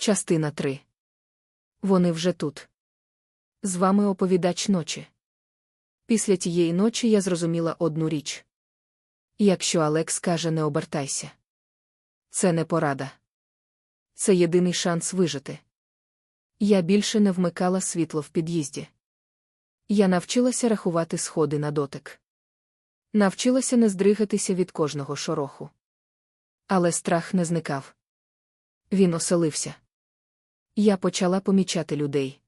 Частина 3. Вони вже тут. З вами оповідач ночі. Після тієї ночі я зрозуміла одну річ. Якщо Алекс каже не обертайся. Це не порада. Це єдиний шанс вижити. Я більше не вмикала світло в під'їзді. Я навчилася рахувати сходи на дотик. Навчилася не здригатися від кожного шороху. Але страх не зникав. Він оселився. Я почала помічати людей,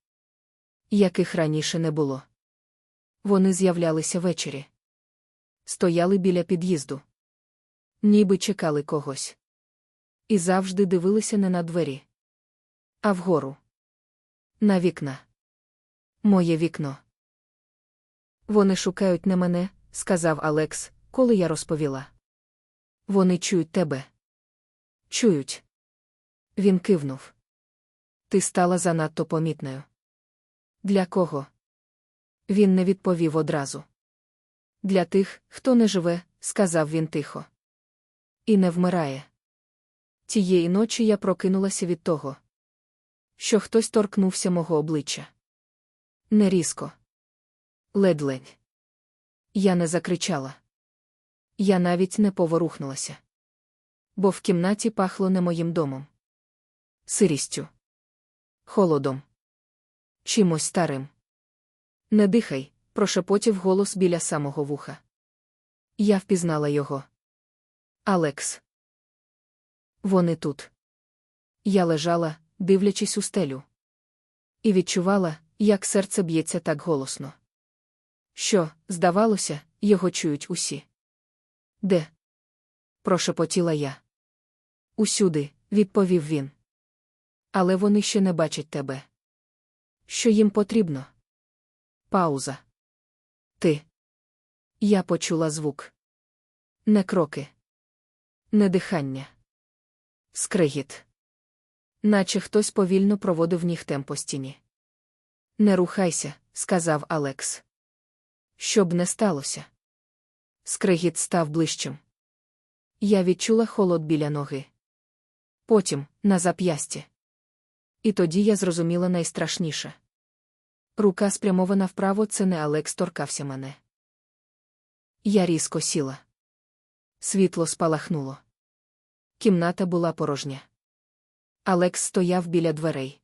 яких раніше не було. Вони з'являлися ввечері. Стояли біля під'їзду. Ніби чекали когось. І завжди дивилися не на двері, а вгору. На вікна. Моє вікно. Вони шукають не мене, сказав Алекс, коли я розповіла. Вони чують тебе. Чують. Він кивнув. Ти стала занадто помітною. Для кого? Він не відповів одразу. Для тих, хто не живе, сказав він тихо. І не вмирає. Тієї ночі я прокинулася від того, що хтось торкнувся мого обличчя. Не різко. Ледь-ледь. Я не закричала. Я навіть не поворухнулася. Бо в кімнаті пахло не моїм домом. Сирістю. Холодом. Чимось старим. Не дихай, прошепотів голос біля самого вуха. Я впізнала його. Алекс. Вони тут. Я лежала, дивлячись у стелю. І відчувала, як серце б'ється так голосно. Що, здавалося, його чують усі. Де? прошепотіла я. Усюди, відповів він. Але вони ще не бачать тебе. Що їм потрібно? Пауза. Ти. Я почула звук. Не кроки. Не дихання. Скригіт. Наче хтось повільно проводив нігтем по стіні. Не рухайся, сказав Алекс. Щоб не сталося. Скригіт став ближчим. Я відчула холод біля ноги. Потім на зап'ясті. І тоді я зрозуміла найстрашніше. Рука спрямована вправо, це не Алекс торкався мене. Я різко сіла. Світло спалахнуло. Кімната була порожня. Алекс стояв біля дверей.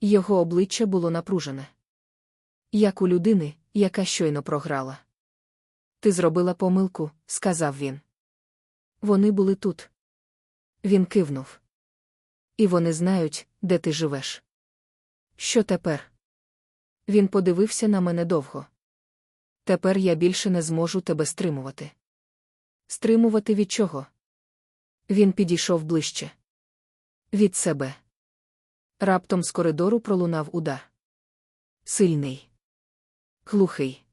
Його обличчя було напружене. Як у людини, яка щойно програла. Ти зробила помилку, сказав він. Вони були тут. Він кивнув. І вони знають, де ти живеш. Що тепер? Він подивився на мене довго. Тепер я більше не зможу тебе стримувати. Стримувати від чого? Він підійшов ближче. Від себе. Раптом з коридору пролунав удар. Сильний. Глухий.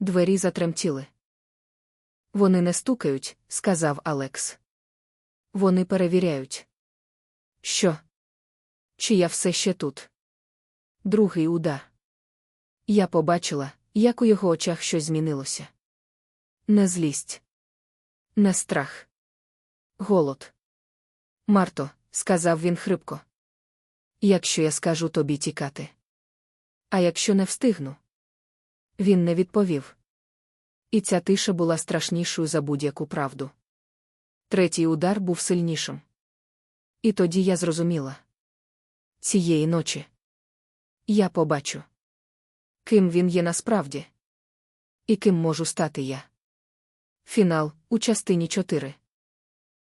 Двері затремтіли. Вони не стукають, сказав Алекс. Вони перевіряють. Що? Чи я все ще тут? Другий удар. Я побачила, як у його очах щось змінилося. Не злість. Не страх. Голод. Марто, сказав він хрипко. Якщо я скажу тобі тікати. А якщо не встигну? Він не відповів. І ця тиша була страшнішою за будь-яку правду. Третій удар був сильнішим. І тоді я зрозуміла. Цієї ночі я побачу, ким він є насправді, і ким можу стати я. Фінал у частині 4